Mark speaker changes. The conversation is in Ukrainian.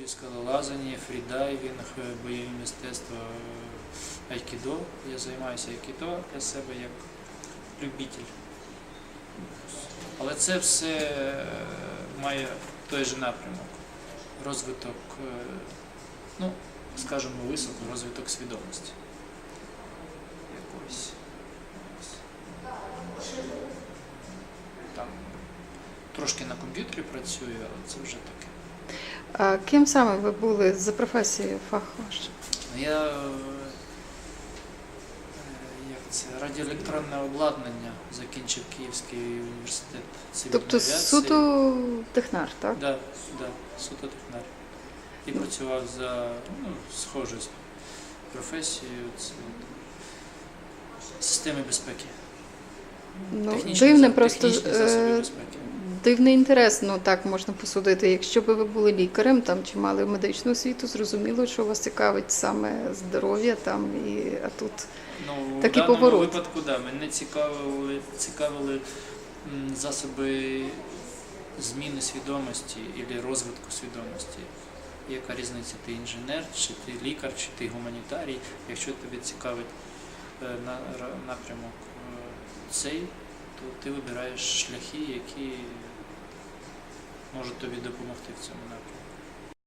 Speaker 1: собі скалолазання, фрідайвінг, е, бойові мистецтва, е, айкідо. Я займаюся айкідо для себе як любитель. Але це все е, має той же напрямок. Розвиток, ну, скажімо, високо, розвиток свідомості. Якось. Там трошки на комп'ютері працюю, але це вже таке.
Speaker 2: А ким саме ви були за професією фах ваш?
Speaker 1: Ну, Я е, як це радіоелектронне обладнання закінчив Київський університет цивільної
Speaker 2: Тобто
Speaker 1: авіації.
Speaker 2: суто технар, так?
Speaker 1: Да, да, суто технар. І працював за ну, схожу професією. Це системи безпеки.
Speaker 2: Ну,
Speaker 1: Технічні
Speaker 2: дивне
Speaker 1: за-
Speaker 2: просто
Speaker 1: технічні засоби
Speaker 2: е,
Speaker 1: безпеки.
Speaker 2: Дивний інтерес, ну так можна посудити. Якщо б ви були лікарем там чи мали медичну освіту, зрозуміло, що вас цікавить саме здоров'я там і а тут
Speaker 1: Ну, в
Speaker 2: Такий
Speaker 1: даному
Speaker 2: поворот.
Speaker 1: випадку, да, мене цікавили, цікавили м, засоби зміни свідомості або розвитку свідомості. Яка різниця, ти інженер, чи ти лікар, чи ти гуманітарій. Якщо тобі цікавить е, на, ра- напрямок е, цей, то ти вибираєш шляхи, які можуть тобі допомогти в цьому напрямку.